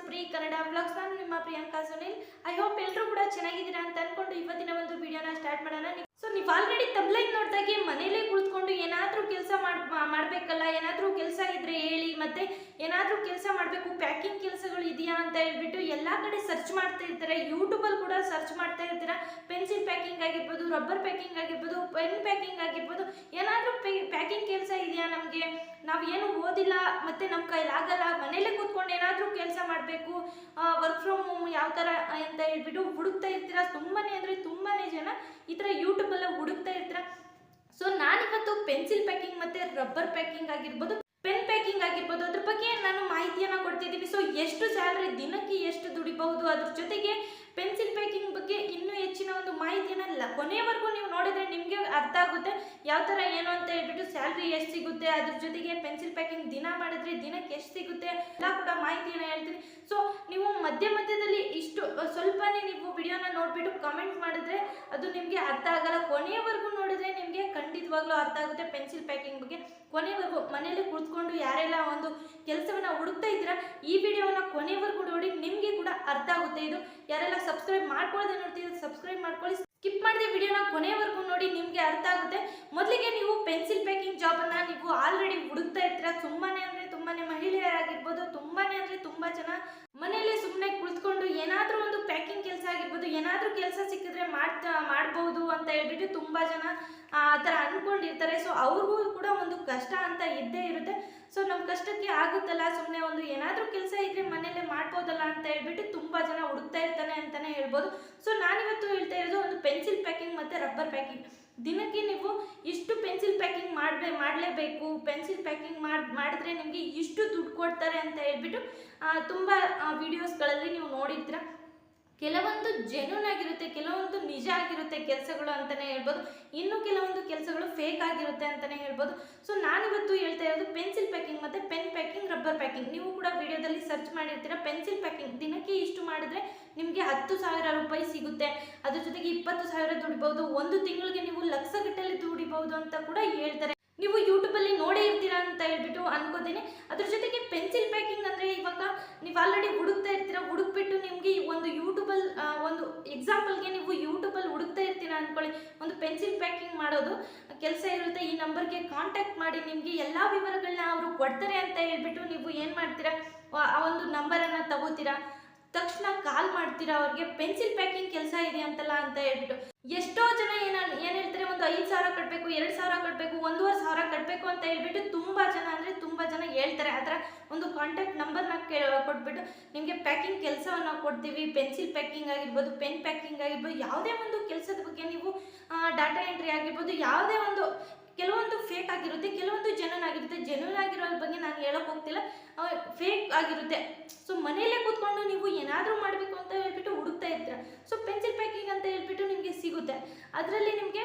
Supri Kannada vlogs ನಾನು ನಿಮ್ಮ Priyanka Sunil. I hope ಎಲ್ಲರೂ ಕೂಡ ಚೆನ್ನಾಗಿದ್ದೀರಾ ಅಂತ ಅನ್ಕೊಂಡು ಇವತ್ತಿನ ಒಂದು ವಿಡಿಯೋನ ಸ್ಟಾರ್ಟ್ ಮಾಡೋಣ. ಸೊ ನೀವು ಆಲ್ರೆಡಿ ತಬ್ಲೈನ್ ನೋಡಿದಾಗೆ ಮನೇಲೇ ಕುಳಿತುಕೊಂಡು ಏನಾದರೂ ಕೆಲಸ ಮಾಡ್ ಮಾಡಬೇಕಲ್ಲ, ಏನಾದರೂ ಕೆಲಸ ಇದ್ರೆ ಹೇಳಿ, ಮತ್ತೆ ಏನಾದರೂ ಕೆಲಸ ಮಾಡಬೇಕು ಪ್ಯಾಕಿಂಗ್ ಅಂತ ಹೇಳ್ಬಿಟ್ಟು ಎಲ್ಲ ಕಡೆ ಸರ್ಚ್ ಮಾಡ್ತಾ ಇರ್ತಾರೆ. ಯೂಟ್ಯೂಬಲ್ಲಿ ಕೂಡ ಸರ್ಚ್ ಮಾಡ್ತಾ ಇರ್ತೀರ? ಪೆನ್ಸಿಲ್ ಪ್ಯಾಕಿಂಗ್ ಆಗಿರ್ಬೋದು ರಬ್ಬರ್ ಪ್ಯಾಕಿಂಗ್ ಆಗಿರ್ಬೋದು ಪೆನ್ ಪ್ಯಾಕಿಂಗ್ ಆಗಿರ್ಬೋದು. ಏನಾದರೂ ಪ್ಯಾಕಿಂಗ್ ಕೆಲಸ ಇದೆಯಾ ನಮಗೆ? ನಾವು ಏನು ಓದಿಲ್ಲ, ಮತ್ತೆ ನಮ್ಮ ಕೈಲಿ ಆಗಲ್ಲ. ಮನೇಲೇ ಕೂತ್ಕೊಂಡು ಏನಾದರೂ ಕೆಲಸ ಮಾಡಬೇಕು. ವರ್ಕ್ ಫ್ರಮ್ ಹೋಮ್ ಯಾವ ಥರ ಅಂತ ಹೇಳ್ಬಿಟ್ಟು ಹುಡುಕ್ತಾ ಇರ್ತೀರಾ? ತುಂಬಾ ಅಂದರೆ ತುಂಬಾ ಜನ ಈ ಥರ ಯೂಟ್ಯೂಬಲ್ಲೇ ಹುಡುಕ್ತಾ ಇರ್ತೀರ? ಸೊ ನಾನಿವತ್ತು ಪೆನ್ಸಿಲ್ ಪ್ಯಾಕಿಂಗ್ ಮತ್ತೆ ರಬ್ಬರ್ ಪ್ಯಾಕಿಂಗ್ ಆಗಿರ್ಬೋದು ಪೆನ್ ಪ್ಯಾಕಿಂಗ್ ಆಗಿರ್ಬೋದು, ಅದ್ರ ಬಗ್ಗೆ ನಾನು ಮಾಹಿತಿಯನ್ನು ಕೊಡ್ತಿದ್ದೀನಿ. ಸೊ ಎಷ್ಟು ಸ್ಯಾಲ್ರಿ ದಿನಕ್ಕೆ ಎಷ್ಟು ದುಡಿಬಹುದು ಅದ್ರ ಜೊತೆಗೆ ಪೆನ್ಸಿಲ್ ಪ್ಯಾಕಿಂಗ್ ಬಗ್ಗೆ ಇನ್ನೂ ಹೆಚ್ಚಿನ ಒಂದು ಮಾಹಿತಿಯನ್ನು ಇಲ್ಲ ಕೊನೆಯವರೆಗೂ ನೀವು ನೋಡಿದರೆ ನಿಮಗೆ ಅರ್ಥ ಆಗುತ್ತೆ. ಯಾವ ಥರ ಏನು ಅಂತ ಹೇಳ್ಬಿಟ್ಟು ಸ್ಯಾಲ್ರಿ ಎಷ್ಟು ಸಿಗುತ್ತೆ, ಅದ್ರ ಜೊತೆಗೆ ಪೆನ್ಸಿಲ್ ಪ್ಯಾಕಿಂಗ್ ದಿನ ಮಾಡಿದ್ರೆ ದಿನಕ್ಕೆ ಎಷ್ಟು ಸಿಗುತ್ತೆ ಎಲ್ಲ ಕೂಡ ಮಾಹಿತಿಯನ್ನು ಹೇಳ್ತೀನಿ. ಸೊ ನೀವು ಮಧ್ಯ ಮಧ್ಯದಲ್ಲಿ ಇಷ್ಟು ಸ್ವಲ್ಪನೇ ನೀವು ವಿಡಿಯೋನ ನೋಡಿಬಿಟ್ಟು ಕಮೆಂಟ್ ಮಾಡಿದ್ರೆ ಅದು ನಿಮಗೆ ಅರ್ಥ ಆಗಲ್ಲ. ಕೊನೆಯವರೆಗೂ ಖಂಡಿತವಾಗ್ಲೂ ಅರ್ಥ ಆಗುತ್ತೆ ಪೆನ್ಸಿಲ್ ಪ್ಯಾಕಿಂಗ್ ಬಗ್ಗೆ. ಕೊನೆವರೆಗೂ ಮನೆಯಲ್ಲಿ ಕುಳಿತುಕೊಂಡು ಯಾರೆಲ್ಲ ಒಂದು ಕೆಲಸವನ್ನ ಹುಡುಕ್ತಾ ಇದ್ದೀರಾ, ಈ ವಿಡಿಯೋವನ್ನು ಕೊನೆವರೆಗೂ ನೋಡಿ, ನಿಮಗೆ ಕೂಡ ಅರ್ಥ ಆಗುತ್ತೆ ಇದು. ಯಾರೆಲ್ಲ ಸಬ್ಸ್ಕ್ರೈಬ್ ಮಾಡ್ಕೊಳ್ಳದೆ ನೋಡ್ತಿದ್ರೆ ಸಬ್ಸ್ಕ್ರೈಬ್ ಮಾಡ್ಕೊಳ್ಳಿ. ಸ್ಕಿಪ್ ಮಾಡಿದ ವಿಡಿಯೋನ ಕೊನೆವರೆಗೂ ನೋಡಿ, ನಿಮಗೆ ಅರ್ಥ ಆಗುತ್ತೆ. ಮೊದಲಿಗೆ ನೀವು ಪೆನ್ಸಿಲ್ ಪ್ಯಾಕಿಂಗ್ ಜಾಬನ್ನು ನೀವು ಆಲ್ರೆಡಿ ಹುಡುಕ್ತಾ ಇರ್ತೀರಾ, ತುಂಬಾನೇ ತುಂಬಾನೇ ಮಹಿಳೆಯರಾಗಿರ್ಬೋದು, ತುಂಬಾನೇ ಅಂದರೆ ತುಂಬ ಜನ ಮನೆಯಲ್ಲೇ ಸುಮ್ಮನೆ ಕುಳಿತುಕೊಂಡು ಏನಾದರೂ ಒಂದು ಪ್ಯಾಕಿಂಗ್ ಕೆಲಸ ಆಗಿರ್ಬೋದು, ಏನಾದರೂ ಕೆಲಸ ಸಿಕ್ಕಿದ್ರೆ ಮಾಡ್ತಾ, ಮಾಡ್ಬೋದು ಅಂತ ಹೇಳ್ಬಿಟ್ಟು ತುಂಬ ಜನ, ಆ ಥರ ಅಂದ್ಕೊಂಡಿರ್ತಾರೆ ಸೊ ಅವ್ರಿಗೂ ಕೂಡ ಒಂದು ಕಷ್ಟ ಅಂತ ಇದ್ದೇ ಇರುತ್ತೆ. ಸೊ ನಮ್ಮ ಕಷ್ಟಕ್ಕೆ ಆಗುತ್ತಲ್ಲ ಸುಮ್ಮನೆ ಒಂದು ಏನಾದರೂ ಕೆಲಸ ಇದ್ರೆ ಮನೇಲೆ ಮಾಡ್ಬೋದಲ್ಲ ಅಂತ ಹೇಳ್ಬಿಟ್ಟು ತುಂಬ ಜನ ಹುಡುಕ್ತಾ ಇರ್ತಾನೆ ಅಂತಲೇ ಹೇಳ್ಬೋದು. ಸೊ ನಾನಿವತ್ತು ಹೇಳ್ತಾ ಇರೋದು ಒಂದು ಪೆನ್ಸಿಲ್ ಪ್ಯಾಕಿಂಗ್ ಮತ್ತು ರಬ್ಬರ್ ಪ್ಯಾಕಿಂಗ್ ದಿನಕ್ಕೆ ನೀವು ಇಷ್ಟು ಪೆನ್ಸಿಲ್ ಪ್ಯಾಕಿಂಗ್ ಮಾಡಬೇ, ಮಾಡಲೇಬೇಕು. ಪೆನ್ಸಿಲ್ ಪ್ಯಾಕಿಂಗ್ ಮಾಡಿ, ಮಾಡಿದ್ರೆ ನಿಮಗೆ ಇಷ್ಟು ದುಡ್ಡು ಕೊಡ್ತಾರೆ ಅಂತ ಹೇಳ್ಬಿಟ್ಟು ತುಂಬ ವೀಡಿಯೋಸ್ಗಳಲ್ಲಿ ನೀವು ನೋಡಿರ್ತೀರ. ಕೆಲವೊಂದು ಜೆನ್ಯೂನ್ ಆಗಿರುತ್ತೆ, ಕೆಲವೊಂದು ನಿಜ ಆಗಿರುತ್ತೆ ಕೆಲಸಗಳು ಅಂತಲೇ ಹೇಳ್ಬೋದು. ಇನ್ನು ಕೆಲವೊಂದು ಕೆಲಸಗಳು ಫೇಕ್ ಆಗಿರುತ್ತೆ ಅಂತಲೇ ಹೇಳ್ಬೋದು. ಸೊ ನಾನಿವತ್ತು ಹೇಳ್ತಾ ಇರೋದು ಪೆನ್ಸಿಲ್ ಪ್ಯಾಕಿಂಗ್ ಮತ್ತು ಪೆನ್ ಪ್ಯಾಕಿಂಗ್ ರಬ್ಬರ್ ಪ್ಯಾಕಿಂಗ್ ನೀವು ಕೂಡ ವಿಡಿಯೋದಲ್ಲಿ ಸರ್ಚ್ ಮಾಡಿರ್ತೀರ ಪೆನ್ಸಿಲ್ ಪ್ಯಾಕಿಂಗ್ ದಿನಕ್ಕೆ ಇಷ್ಟು ಮಾಡಿದ್ರೆ ನಿಮಗೆ ಹತ್ತು ಸಾವಿರ ರೂಪಾಯಿ ಸಿಗುತ್ತೆ. ಅದ್ರ ಜೊತೆಗೆ ಇಪ್ಪತ್ತು ಸಾವಿರ ದುಡಿಬಹುದು. ಒಂದು ತಿಂಗಳಿಗೆ ನೀವು ಲಕ್ಷಗಟ್ಟಲೆ ದುಡಿಬಹುದು ಅಂತ ಕೂಡ ಹೇಳ್ತಾರೆ. ನೀವು ಯೂಟ್ಯೂಬಲ್ಲಿ ನೋಡೇ ಇರ್ತೀರಾ ಅಂತ ಹೇಳ್ಬಿಟ್ಟು ಅನ್ಕೋತೀನಿ. ಅದ್ರ ಜೊತೆಗೆ ಪೆನ್ಸಿಲ್ ಪ್ಯಾಕಿಂಗ್ ಅಂದರೆ ಇವಾಗ ನೀವು ಆಲ್ರೆಡಿ ಹುಡುಕ್ತಾ ಇರ್ತೀರಾ, ಹುಡುಕ್ಬಿಟ್ಟು ನಿಮಗೆ ಒಂದು ಯೂಟ್ಯೂಬಲ್ ಒಂದು ಎಕ್ಸಾಂಪಲ್ಗೆ ನೀವು ಯೂಟ್ಯೂಬಲ್ಲಿ ಹುಡುಕ್ತಾ ಇರ್ತೀರಾ ಅಂದ್ಕೊಳ್ಳಿ ಒಂದು ಪೆನ್ಸಿಲ್ ಪ್ಯಾಕಿಂಗ್ ಮಾಡೋದು, ಕೆಲಸ ಇರುತ್ತೆ, ಈ ನಂಬರ್ಗೆ ಕಾಂಟ್ಯಾಕ್ಟ್ ಮಾಡಿ ನಿಮಗೆ ಎಲ್ಲ ವಿವರಗಳನ್ನ ಅವರು ಕೊಡ್ತಾರೆ ಅಂತ ಹೇಳ್ಬಿಟ್ಟು ನೀವು ಏನು ಮಾಡ್ತೀರಾ? ಆ ಒಂದು ನಂಬರನ್ನು ತಗೋತೀರಾ? ತಕ್ಷಣ ಕಾಲ್ ಮಾಡ್ತೀರಾ ಅವ್ರಿಗೆ ಪೆನ್ಸಿಲ್ ಪ್ಯಾಕಿಂಗ್ ಕೆಲಸ ಇದೆ ಅಂತಲ್ಲ ಅಂತ ಹೇಳ್ಬಿಟ್ಟು ಎಷ್ಟೋ ಜನ ಏನ ಏನು ಹೇಳ್ತಾರೆ ಒಂದು ಐದು ಸಾವಿರ ಕಟ್ಟಬೇಕು ಎರಡು ಸಾವಿರ ಕಟ್ಟಬೇಕು ಒಂದೂವರೆ ಸಾವಿರ ಕಟ್ಟಬೇಕು ಅಂತ ಹೇಳ್ಬಿಟ್ಟು ತುಂಬ ಜನ ಅಂದರೆ ತುಂಬ ಜನ ಹೇಳ್ತಾರೆ. ಆ ಥರ ಒಂದು ಕಾಂಟ್ಯಾಕ್ಟ್ ನಂಬರ್ನ ಕೇ ಕೊಟ್ಬಿಟ್ಟು ನಿಮಗೆ ಪ್ಯಾಕಿಂಗ್ ಕೆಲಸವನ್ನು ಕೊಡ್ತೀವಿ. ಪೆನ್ಸಿಲ್ ಪ್ಯಾಕಿಂಗ್ ಆಗಿರ್ಬೋದು ಪೆನ್ ಪ್ಯಾಕಿಂಗ್ ಆಗಿರ್ಬೋದು, ಯಾವುದೇ ಒಂದು ಕೆಲಸದ ಬಗ್ಗೆ ನೀವು ಡಾಟಾ ಎಂಟ್ರಿ ಆಗಿರ್ಬೋದು, ಯಾವುದೇ ಒಂದು, ಕೆಲವೊಂದು ಫೇಕ್ ಆಗಿರುತ್ತೆ, ಕೆಲವೊಂದು ಜೆನ್ಯೂನ್ ಆಗಿರುತ್ತೆ. ಜೆನ್ಯೂನ್ ಆಗಿರೋದ್ರ ಬಗ್ಗೆ ನಾನು ಹೇಳೋಕೆ ಹೋಗ್ತಿಲ್ಲ. ಫೇಕ್ ಆಗಿರುತ್ತೆ. ಸೊ ಮನೆಯಲ್ಲೇ ಕೂತ್ಕೊಂಡು ನೀವು ಏನಾದರೂ ಮಾಡಬೇಕು ಅಂತ ಹೇಳ್ಬಿಟ್ಟು ಹುಡುಕ್ತಾ ಇರ್ತೀರ. ಸೊ ಪೆನ್ಸಿಲ್ ಪ್ಯಾಕಿಂಗ್ ಅಂತ ಹೇಳ್ಬಿಟ್ಟು ನಿಮಗೆ ಸಿಗುತ್ತೆ. ಅದರಲ್ಲಿ ನಿಮಗೆ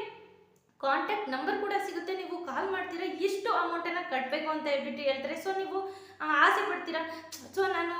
ಕಾಂಟ್ಯಾಕ್ಟ್ ನಂಬರ್ ಕೂಡ ಸಿಗುತ್ತೆ ನೀವು ಕಾಲ್ ಮಾಡ್ತೀರಾ ಇಷ್ಟು ಅಮೌಂಟನ್ನು ಕಟ್ಟಬೇಕು ಅಂತ ಹೇಳ್ಬಿಟ್ಟು ಹೇಳ್ತಾರೆ. ಸೊ ನೀವು ಆಸೆ ಪಡ್ತೀರಾ? ಸೊ ನಾನು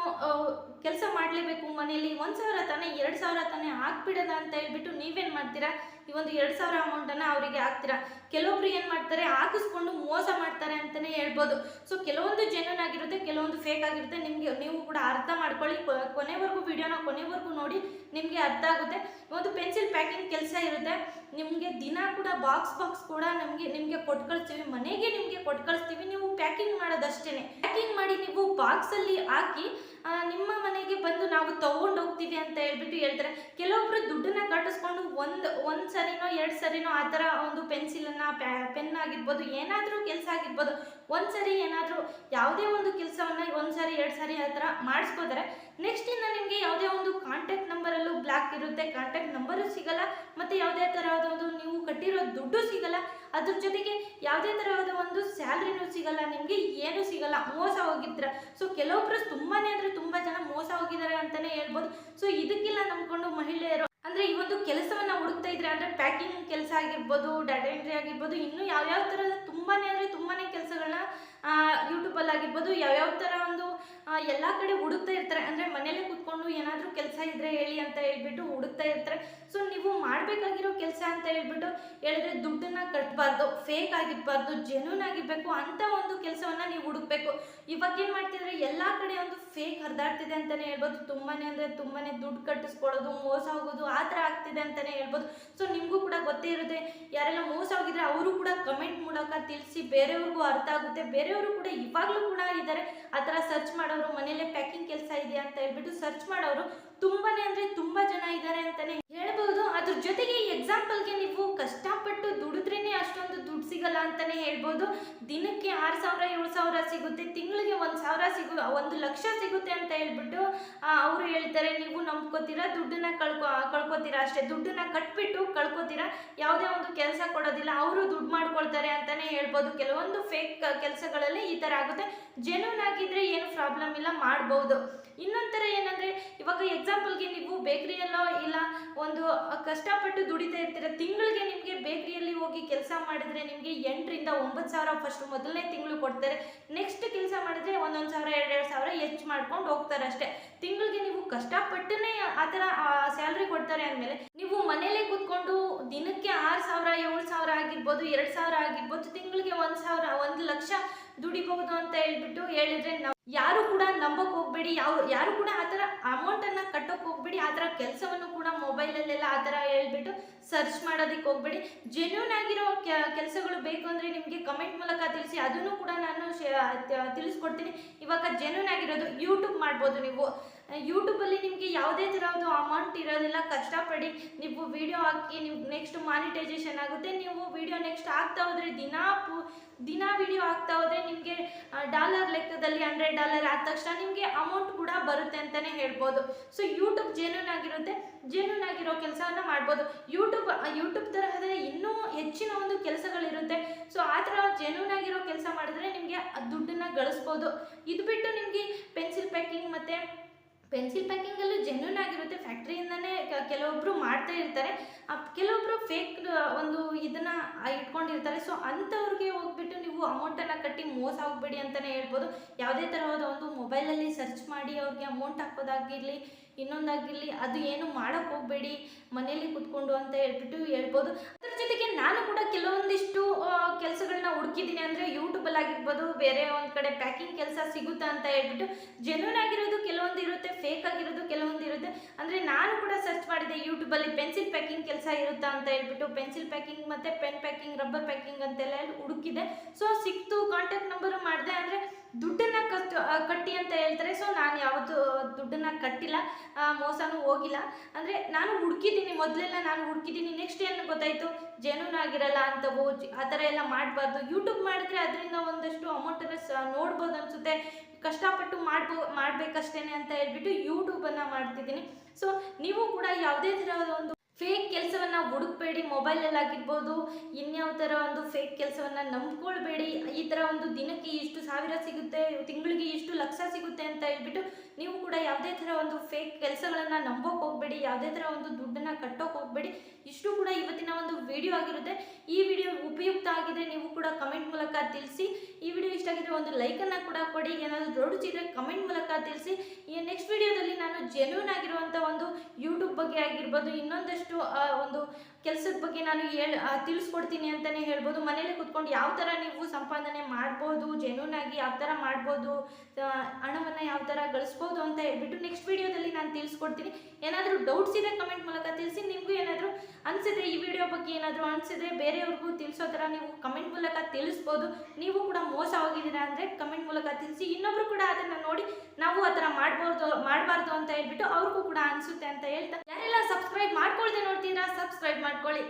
ಕೆಲಸ ಮಾಡಲೇಬೇಕು ಮನೆಯಲ್ಲಿ. ಒಂದು ಸಾವಿರ ತಾನೇ, ಎರಡು ಸಾವಿರ ತಾನೇ ಹಾಕ್ಬಿಡೋದ ಅಂತ ಹೇಳ್ಬಿಟ್ಟು ನೀವೇನು ಮಾಡ್ತೀರಾ? ಈ ಒಂದು ಎರಡು ಸಾವಿರ ಅಮೌಂಟನ್ನು ಅವರಿಗೆ ಹಾಕ್ತೀರಾ? ಕೆಲವೊಬ್ರು ಏನು ಮಾಡ್ತಾರೆ? ಹಾಕಿಸ್ಕೊಂಡು ಮೋಸ ಮಾಡ್ತಾರೆ ಅಂತಲೇ ಹೇಳ್ಬೋದು. ಸೊ ಕೆಲವೊಂದು ಜೆನ್ಯೂನ್ ಆಗಿರುತ್ತೆ, ಕೆಲವೊಂದು ಫೇಕ್ ಆಗಿರುತ್ತೆ. ನಿಮಗೆ, ನೀವು ಕೂಡ ಅರ್ಥ ಮಾಡ್ಕೊಳ್ಳಿ. ಕೊನೆವರೆಗೂ ವಿಡಿಯೋನ ಕೊನೆವರೆಗೂ ನೋಡಿ ನಿಮಗೆ ಅರ್ಥ ಆಗುತ್ತೆ. ಒಂದು ಪೆನ್ಸಿಲ್ ಪ್ಯಾಕಿಂಗ್ ಕೆಲಸ ಇರುತ್ತೆ. ನಿಮಗೆ ದಿನ ಕೂಡ ಬಾಕ್ಸ್ ಬಾಕ್ಸ್ ಕೂಡ ನಮಗೆ, ನಿಮಗೆ ಕೊಟ್ಟು ಮನೆಗೆ ನಿಮಗೆ ಕೊಟ್ಟು ಕಳಿಸ್ತೀವಿ ನೀವು ಪ್ಯಾಕಿಂಗ್ ಮಾಡೋದಷ್ಟೇ ಪ್ಯಾಕಿಂಗ್ ಮಾಡಿ ನೀವು ಬಾಕ್ಸಲ್ಲಿ ಹಾಕಿ ನಿಮ್ಮ ಮನೆಗೆ ಬಂದು ನಾವು ತಗೊಂಡು ಹೋಗ್ತೀವಿ ಅಂತ ಹೇಳ್ಬಿಟ್ಟು ಹೇಳ್ತಾರೆ. ಕೆಲವೊಬ್ರು ದುಡ್ಡನ್ನ ಕಟ್ಟಿಸ್ಕೊಂಡು ಒಂದು ಒಂದು ಸರಿನೋ ಎರಡು ಸರಿನೋ ಆ ಥರ ಒಂದು ಪೆನ್ಸಿಲನ್ನು ಪೆನ್ ಆಗಿರ್ಬೋದು, ಏನಾದರೂ ಕೆಲಸ ಆಗಿರ್ಬೋದು ಒಂದು ಸರಿ ಏನಾದರೂ ಯಾವುದೇ ಒಂದು ಕೆಲಸವನ್ನು ಒಂದು ಸರಿ ಎರಡು ಸರಿ ಆ ಥರ ಮಾಡಿಸ್ಕೋತಾರೆ. ನೆಕ್ಸ್ಟ್ ಇನ್ನು ನಿಮಗೆ ಯಾವುದೇ ಒಂದು ಕಾಂಟ್ಯಾಕ್ಟ್ ಇರುತ್ತೆ ಕಾಂಟ್ಯಾಕ್ಟ್ ನಂಬರು ಸಿಗಲ್ಲ, ಮತ್ತು ಯಾವುದೇ ಥರದ ಒಂದು ನೀವು ಕಟ್ಟಿರೋ ದುಡ್ಡು ಸಿಗಲ್ಲ, ಅದ್ರ ಜೊತೆಗೆ ಯಾವುದೇ ಥರವಾದ ಒಂದು ಸ್ಯಾಲ್ರಿನೂ ಸಿಗಲ್ಲ, ನಿಮಗೆ ಏನು ಸಿಗಲ್ಲ, ಮೋಸ ಹೋಗಿದ್ರ. ಸೊ ಕೆಲವೊಬ್ರು ತುಂಬಾ ಅಂದರೆ ತುಂಬ ಜನ ಮೋಸ ಹೋಗಿದ್ದಾರೆ ಅಂತಲೇ ಹೇಳ್ಬೋದು. ಸೊ ಇದಕ್ಕೆಲ್ಲ ನಂಬ್ಕೊಂಡು ಮಹಿಳೆಯರು ಅಂದರೆ ಈ ಒಂದು ಕೆಲಸವನ್ನು ಹುಡುಕ್ತಾ ಇದ್ರೆ ಅಂದರೆ ಪ್ಯಾಕಿಂಗ್ ಕೆಲಸ ಆಗಿರ್ಬೋದು ಡಾಟಾ ಎಂಟ್ರಿ ಆಗಿರ್ಬೋದು, ಇನ್ನೂ ಯಾವ್ಯಾವ ಥರದ ತುಂಬಾ ಅಂದರೆ ತುಂಬಾ ಕೆಲಸಗಳನ್ನ ಯೂಟ್ಯೂಬಲ್ಲಿ ಆಗಿರ್ಬೋದು, ಯಾವ್ಯಾವ ಥರ ಒಂದು ಎಲ್ಲ ಕಡೆ ಹುಡುಕ್ತಾ ಇರ್ತಾರೆ. ಅಂದರೆ ಮನೇಲೆ ಕೂತ್ಕೊಂಡು ಏನಾದರೂ ಕೆಲಸ ಇದ್ದರೆ ಹೇಳಿ ಅಂತ ಹೇಳ್ಬಿಟ್ಟು ಹುಡುಕ್ತಾ ಇರ್ತಾರೆ. ಸೊ ನೀವು ಕೆಲಸ ಅಂತ ಹೇಳ್ಬಿಟ್ಟು ಹೇಳಿದ್ರೆ ದುಡ್ಡನ್ನ ಕಟ್ಟಬಾರ್ದು ಫೇಕ್ ಆಗಿರಬಾರ್ದು ಜೆನ್ಯೂನ್ ಆಗಿರಬೇಕು ಅಂತ ಒಂದು ಕೆಲಸವನ್ನ ನೀವು ಹುಡುಕ್ಬೇಕು. ಇವಾಗ ಏನು ಮಾಡ್ತಿದ್ರೆ? ಎಲ್ಲ ಕಡೆ ಒಂದು ಫೇಕ್ ಹರಿದಾಡ್ತಿದೆ ಅಂತಲೇ ಹೇಳ್ಬೋದು. ತುಂಬಾನೇ ಅಂದರೆ ತುಂಬಾನೇ ದುಡ್ಡು ಕಟ್ಟಿಸ್ಕೊಳ್ಳೋದು, ಮೋಸ ಹೋಗೋದು ಆ ಥರ ಆಗ್ತಿದೆ ಅಂತಲೇ ಹೇಳ್ಬೋದು. ಸೊ ನಿಮಗೂ ಕೂಡ ಗೊತ್ತೇ ಇರುತ್ತೆ. ಯಾರೆಲ್ಲ ಮೋಸ ಹೋಗಿದ್ರೆ ಅವರು ಕೂಡ ಕಮೆಂಟ್ ಮೂಲಕ ತಿಳಿಸಿ ಬೇರೆಯವ್ರಿಗೂ ಅರ್ಥ ಆಗುತ್ತೆ. ಬೇರೆಯವರು ಕೂಡ ಇವಾಗಲೂ ಕೂಡ ಇದ್ದಾರೆ ಆ ಥರ ಸರ್ಚ್ ಮಾಡೋರು, ಮನೇಲೆ ಪ್ಯಾಕಿಂಗ್ ಕೆಲಸ ಇದೆಯಾ ಅಂತ ಹೇಳ್ಬಿಟ್ಟು ಸರ್ಚ್ ಮಾಡೋರು ತುಂಬಾನೇ ಅಂದರೆ ತುಂಬ ಜನ ಇದ್ದಾರೆ ಅಂತಲೇ ಹೇಳ್ಬೋದು. ಅದ್ರ ಜೊತೆಗೆ ಎಕ್ಸಾಂಪಲ್ಗೆ ನೀವು ಕಷ್ಟಪಟ್ಟು ದುಡಿದ್ರೇನೆ ಅಷ್ಟೊಂದು ದುಡ್ಡು ಸಿಗಲ್ಲ ಅಂತಲೇ ಹೇಳ್ಬೋದು. ದಿನಕ್ಕೆ ಆರು ಸಾವಿರ, ಏಳು ಸಾವಿರ ಸಿಗುತ್ತೆ. ತಿಂಗಳಿಗೆ ಒಂದು ಸಾವಿರ ಸಿಗು, ಒಂದು ಲಕ್ಷ ಸಿಗುತ್ತೆ ಅಂತ ಹೇಳ್ಬಿಟ್ಟು ಅವರು ಹೇಳ್ತಾರೆ, ನೀವು ನಂಬ್ಕೋತೀರಾ, ದುಡ್ಡನ್ನ ಕಳ್ಕೊ, ಕಳ್ಕೊತೀರಾ ಅಷ್ಟೇ. ದುಡ್ಡನ್ನ ಕಟ್ಬಿಟ್ಟು ಕಳ್ಕೊತೀರಾ. ಯಾವುದೇ ಒಂದು ಕೆಲಸ ಕೊಡೋದಿಲ್ಲ. ಅವರು ದುಡ್ಡು ಮಾಡ್ಕೊಳ್ತಾರೆ ಅಂತಲೇ ಹೇಳ್ಬೋದು. ಕೆಲವೊಂದು ಫೇಕ್ ಕೆಲಸಗಳಲ್ಲಿ ಈ ಥರ ಆಗುತ್ತೆ. ಜೆನ್ಯೂನ್ ಆಗಿದ್ರೆ ಏನು ಪ್ರಾಬ್ಲಮ್ ಇಲ್ಲ, ಮಾಡ್ಬೋದು. ಇನ್ನೊಂಥರ ಏನಂದ್ರೆ ಏನಂದರೆ ಇವಾಗ ಎಕ್ಸಾಂಪಲ್ಗೆ ನೀವು ಬೇಕ್ರಿಯಲ್ಲೋ ಇಲ್ಲ, ಒಂದು ಕಷ್ಟಪಟ್ಟು ದುಡಿತಾ ಇರ್ತೀರ, ತಿಂಗಳಿಗೆ ನಿಮಗೆ ಬೇಕ್ರಿಯಲ್ಲಿ ಹೋಗಿ ಕೆಲಸ ಮಾಡಿದ್ರೆ ನಿಮಗೆ ಎಂಟರಿಂದ ಒಂಬತ್ತು ಸಾವಿರ ಫಸ್ಟ್ ಮೊದಲನೇ ತಿಂಗಳು ಕೊಡ್ತಾರೆ. ನೆಕ್ಸ್ಟ್ ಕೆಲಸ ಮಾಡಿದ್ರೆ ಒಂದೊಂದು ಸಾವಿರ, ಎರಡೆರಡು ಸಾವಿರ ಹೆಚ್ಚು ಮಾಡ್ಕೊಂಡು ಹೋಗ್ತಾರೆ ಅಷ್ಟೇ. ತಿಂಗಳಿಗೆ ನೀವು ಕಷ್ಟಪಟ್ಟನೇ ಆ ಥರ ಸ್ಯಾಲ್ರಿ ಕೊಡ್ತಾರೆ ಅಂದಮೇಲೆ ನೀವು ಮನೆಯಲ್ಲೇ ಕೂತ್ಕೊಂಡು ದಿನಕ್ಕೆ ಆರು ಸಾವಿರ, ಏಳು ಸಾವಿರ ಆಗಿರ್ಬೋದು, ಎರಡು ಸಾವಿರ ಆಗಿರ್ಬೋದು, ತಿಂಗಳಿಗೆ ಒಂದು ಸಾವಿರ, ಒಂದು ಲಕ್ಷ ದುಡಿಬಹುದು ಅಂತ ಹೇಳ್ಬಿಟ್ಟು ಹೇಳಿದ್ರೆ ನಾವು ಯಾರು ಕೂಡ ನಂಬಕ್ ಹೋಗ್ಬೇಡಿ. ಯಾವ ಯಾರು ಕೂಡ ಆ ಥರ ಅಮೌಂಟನ್ನು ಕಟ್ಟೋಕೆ ಹೋಗ್ಬೇಡಿ. ಆ ಥರ ಕೆಲಸವನ್ನು ಕೂಡ ಮೊಬೈಲಲ್ಲೆಲ್ಲ ಆ ಥರ ಹೇಳ್ಬಿಟ್ಟು ಸರ್ಚ್ ಮಾಡೋದಕ್ಕೆ ಹೋಗ್ಬೇಡಿ. ಜೆನ್ಯೂನ್ ಆಗಿರೋ ಕೆಲಸಗಳು ಬೇಕು ಅಂದರೆ ನಿಮಗೆ ಕಮೆಂಟ್ ಮೂಲಕ ತಿಳಿಸಿ, ಅದನ್ನು ಕೂಡ ನಾನು ತಿಳಿಸ್ಕೊಡ್ತೀನಿ. ಇವಾಗ ಜೆನ್ಯೂನ್ ಆಗಿರೋದು ಯೂಟ್ಯೂಬ್ ಮಾಡ್ಬೋದು ನೀವು. ಯೂಟ್ಯೂಬಲ್ಲಿ ನಿಮಗೆ ಯಾವುದೇ ಥರದ್ದು ಅಮೌಂಟ್ ಇರೋದಿಲ್ಲ, ಕಷ್ಟಪಡಿ ನೀವು ವಿಡಿಯೋ ಹಾಕಿ ನೀವು ನೆಕ್ಸ್ಟ್ ಮಾನಿಟೈಸೇಷನ್ ಆಗುತ್ತೆ. ನೀವು ವಿಡಿಯೋ ನೆಕ್ಸ್ಟ್ ಹಾಕ್ತಾ ಹೋದರೆ ದಿನಾ ಪು, ದಿನ ವಿಡಿಯೋ ಹಾಕ್ತಾ ಹೋದರೆ ನಿಮಗೆ ಡಾಲರ್ ಲೆಕ್ಕದಲ್ಲಿ ಹಂಡ್ರೆಡ್ ಡಾಲರ್ ಆದ ತಕ್ಷಣ ನಿಮಗೆ ಅಮೌಂಟ್ ಕೂಡ ಬರುತ್ತೆ ಅಂತಲೇ ಹೇಳ್ಬೋದು. ಸೊ ಯೂಟ್ಯೂಬ್ ಜೆನ್ಯೂನ್ ಆಗಿರೋ ಕೆಲಸವನ್ನು ಮಾಡ್ಬೋದು. ಯೂಟ್ಯೂಬ್ ಯೂಟ್ಯೂಬ್ ತರಹದ ಇನ್ನೂ ಹೆಚ್ಚಿನ ಒಂದು ಕೆಲಸಗಳಿರುತ್ತೆ. ಸೊ ಆ ಥರ ಆಗಿರೋ ಕೆಲಸ ಮಾಡಿದ್ರೆ ನಿಮಗೆ ದುಡ್ಡನ್ನು ಗಳಿಸ್ಬೋದು. ಇದು ಬಿಟ್ಟು ನಿಮಗೆ ಪೆನ್ಸಿಲ್ ಪ್ಯಾಕಿಂಗ್ ಮತ್ತು ಪೆನ್ಸಿಲ್ ಪ್ಯಾಕಿಂಗಲ್ಲೂ ಜೆನ್ಯೂನ್ ಆಗಿರುತ್ತೆ. ಫ್ಯಾಕ್ಟ್ರಿಯಿಂದನೇ ಕೆಲವೊಬ್ಬರು ಮಾಡ್ತಾ ಇರ್ತಾರೆ. ಕೆಲವೊಬ್ಬರು ಫೇಕ್ ಒಂದು ಇದನ್ನು ಇಟ್ಕೊಂಡಿರ್ತಾರೆ. ಸೊ ಅಂಥವ್ರಿಗೆ ಹೋಗ್ಬಿಟ್ಟು ನೀವು ಅಮೌಂಟನ್ನು ಕಟ್ಟಿ ಮೋಸ ಹೋಗ್ಬೇಡಿ ಅಂತಲೇ ಹೇಳ್ಬೋದು. ಯಾವುದೇ ಥರವಾದ ಒಂದು ಮೊಬೈಲಲ್ಲಿ ಸರ್ಚ್ ಮಾಡಿ ಅವ್ರಿಗೆ ಅಮೌಂಟ್ ಹಾಕೋದಾಗಿರಲಿ, ಇನ್ನೊಂದಾಗಿರಲಿ, ಅದು ಏನು ಮಾಡೋಕ್ಕೆ ಹೋಗಬೇಡಿ, ಮನೇಲಿ ಕೂತ್ಕೊಂಡು ಅಂತ ಹೇಳ್ಬಿಟ್ಟು ಹೇಳ್ಬೋದು. ಅದ್ರ ಜೊತೆಗೆ ನಾನು ಕೂಡ ಕೆಲವೊಂದಿಷ್ಟು ಕೆಲಸಗಳನ್ನ ಹುಡುಕಿದ್ದೀನಿ ಅಂದರೆ ಯೂಟ್ಯೂಬಲ್ಲಿ ಆಗಿರ್ಬೋದು, ಬೇರೆ ಒಂದು ಕಡೆ ಪ್ಯಾಕಿಂಗ್ ಕೆಲಸ ಸಿಗುತ್ತಾ ಅಂತ ಹೇಳ್ಬಿಟ್ಟು ಜೆನ್ಯೂನ್ ಆಗಿರೋದು ಕೆಲವೊಂದು ಇರುತ್ತೆ ಫೇಕ್ ಆಗಿರೋದು ಕೆಲವೊಂದು ಇರುತ್ತೆ. ಅಂದರೆ ನಾನು ಕೂಡ ಸರ್ಚ್ ಮಾಡಿದೆ ಯೂಟ್ಯೂಬಲ್ಲಿ ಪೆನ್ಸಿಲ್ ಪ್ಯಾಕಿಂಗ್ ಕೆಲಸ ಇರುತ್ತಾ ಅಂತ ಹೇಳ್ಬಿಟ್ಟು ಪೆನ್ಸಿಲ್ ಪ್ಯಾಕಿಂಗ್ ಮತ್ತು ಪೆನ್ ಪ್ಯಾಕಿಂಗ್ ರಬ್ಬರ್ ಪ್ಯಾಕಿಂಗ್ ಅಂತೆಲ್ಲ ಹುಡುಕಿದೆ. ಸೊ ಸಿಕ್ತು ಕಾಂಟ್ಯಾಕ್ಟ್ ನಂಬರು ಮಾಡಿದೆ ನಾನು ಯಾವತ್ತೂ ದುಡ್ಡನ್ನು ಕಟ್ಟಿಲ್ಲ ಮೋಸನೂ ಹೋಗಿಲ್ಲ. ಅಂದರೆ ನಾನು ಹುಡುಕಿದ್ದೀನಿ, ಮೊದಲೆಲ್ಲ ನಾನು ಹುಡುಕಿದ್ದೀನಿ. ನೆಕ್ಸ್ಟ್ ಏನು ಗೊತ್ತಾಯಿತು? ಜೆನ್ಯೂನ್ ಆಗಿರಲ್ಲ ಅಂತವು ಜ- ಆ ಥರ ಎಲ್ಲ ಮಾಡಬಾರ್ದು. ಯೂಟ್ಯೂಬ್ ಮಾಡಿದ್ರೆ ಅದರಿಂದ ಒಂದಷ್ಟು ಅಮೌಂಟನ್ನು ಸ, ನೋಡ್ಬೋದು ಅನಿಸುತ್ತೆ. ಕಷ್ಟಪಟ್ಟು ಮಾಡ್ಬೋ ಮಾಡಬೇಕಷ್ಟೇ ಅಂತ ಹೇಳ್ಬಿಟ್ಟು ಯೂಟ್ಯೂಬನ್ನು ಮಾಡ್ತಿದ್ದೀನಿ. ಸೊ ನೀವು ಕೂಡ ಯಾವುದೇ ಥರದ ಒಂದು ಫೇಕ್ ಕೆಲಸವನ್ನು ಹುಡುಕ್ಬೇಡಿ ಮೊಬೈಲಲ್ಲಿ ಆಗಿರ್ಬೋದು ಇನ್ಯಾವ ಥರ ಒಂದು ಫೇಕ್ ಕೆಲಸವನ್ನು ನಂಬ್ಕೊಳ್ಬೇಡಿ, ಈ ಥರ ಒಂದು ದಿನಕ್ಕೆ ಇಷ್ಟು ಸಾವಿರ ಸಿಗುತ್ತೆ, ತಿಂಗಳಿಗೆ ಇಷ್ಟು ಲಕ್ಷ ಸಿಗುತ್ತೆ ಅಂತ ಹೇಳ್ಬಿಟ್ಟು ನೀವು ಕೂಡ ಯಾವುದೇ ಥರ ಒಂದು ಫೇಕ್ ಕೆಲಸಗಳನ್ನು ನಂಬೋಕೆ ಹೋಗಬೇಡಿ, ಯಾವುದೇ ಥರ ಒಂದು ದುಡ್ಡನ್ನು ಕಟ್ಟೋಕೆ ಹೋಗಬೇಡಿ. ಇಷ್ಟು ಕೂಡ ಇವತ್ತಿನ ಒಂದು ವಿಡಿಯೋ ಆಗಿರುತ್ತೆ. ಈ ವಿಡಿಯೋ ಉಪಯುಕ್ತ ಆಗಿದ್ರೆ ನೀವು ಕೂಡ ಕಮೆಂಟ್ ಮೂಲಕ ತಿಳಿಸಿ, ಈ ವಿಡಿಯೋ ಇಷ್ಟ ಆಗಿದ್ರೆ ಒಂದು ಲೈಕನ್ನು ಕೂಡ ಕೊಡಿ, ಏನಾದರೂ ಚಿತ್ರ ಕಮೆಂಟ್ ಮೂಲಕ ತಿಳಿಸಿ. ಈ ನೆಕ್ಸ್ಟ್ ವಿಡಿಯೋದಲ್ಲಿ ನಾನು ಜೆನ್ಯೂನ್ ಆಗಿರುವಂಥ ಒಂದು ಯೂಟ್ಯೂಬ್ ಬಗ್ಗೆ ಆಗಿರ್ಬೋದು, ಇನ್ನೊಂದಷ್ಟು ಒಂದು ಕೆಲಸದ ಬಗ್ಗೆ ನಾನು ಹೇಳಿ ತಿಳಿಸ್ಕೊಡ್ತೀನಿ ಅಂತಲೇ ಹೇಳ್ಬೋದು. ಮನೇಲಿ ಕುತ್ಕೊಂಡು ಯಾವ ಥರ ನೀವು ಸಂಪಾದನೆ ಮಾಡ್ಬೋದು ಜೆನ್ಯೂನ್ ಆಗಿ ಯಾವ ಥರ ಮಾಡ್ಬೋದು ಹಣವನ್ನು ಯಾವ ಥರ ಗಳಿಸ್ಬೋದು ಅಂತ ಹೇಳ್ಬಿಟ್ಟು ನೆಕ್ಸ್ಟ್ ವಿಡಿಯೋದಲ್ಲಿ ನಾನು ತಿಳಿಸ್ಕೊಡ್ತೀನಿ. ಏನಾದರೂ ಡೌಟ್ಸ್ ಇದೆ ಕಮೆಂಟ್ ಮೂಲಕ ತಿಳಿಸಿ, ನಿಮಗೂ ಏನಾದರೂ ಬಗ್ಗೆ ಏನಾದರೂ ಅನಿಸಿದ್ರೆ ಬೇರೆಯವ್ರಿಗೂ ತಿಳಿಸೋ ಥರ ನೀವು ಕಮೆಂಟ್ ಮೂಲಕ ತಿಳಿಸ್ಬೋದು. ನೀವು ಕೂಡ ಮೋಸ ಹೋಗಿದ್ದೀರಾ ಅಂದರೆ ಕಮೆಂಟ್ ಮೂಲಕ ತಿಳಿಸಿ. ಇನ್ನೊಬ್ರು ಕೂಡ ಅದನ್ನು ನೋಡಿ ನಾವು ಆ ಥರ ಮಾಡ್ಬೋದು, ಮಾಡಬಾರ್ದು ಅಂತ ಹೇಳ್ಬಿಟ್ಟು ಅವ್ರಿಗೂ ಕೂಡ ಅನಿಸುತ್ತೆ ಅಂತ ಹೇಳ್ತಾ. ಯಾರೆಲ್ಲ ಸಬ್ಸ್ಕ್ರೈಬ್ ಮಾಡ್ಕೊಳ್ದೆ ನೋಡ್ತೀರಾ ಸಬ್ಸ್ಕ್ರೈಬ್ ಮಾಡ್ಕೊಳ್ಳಿ.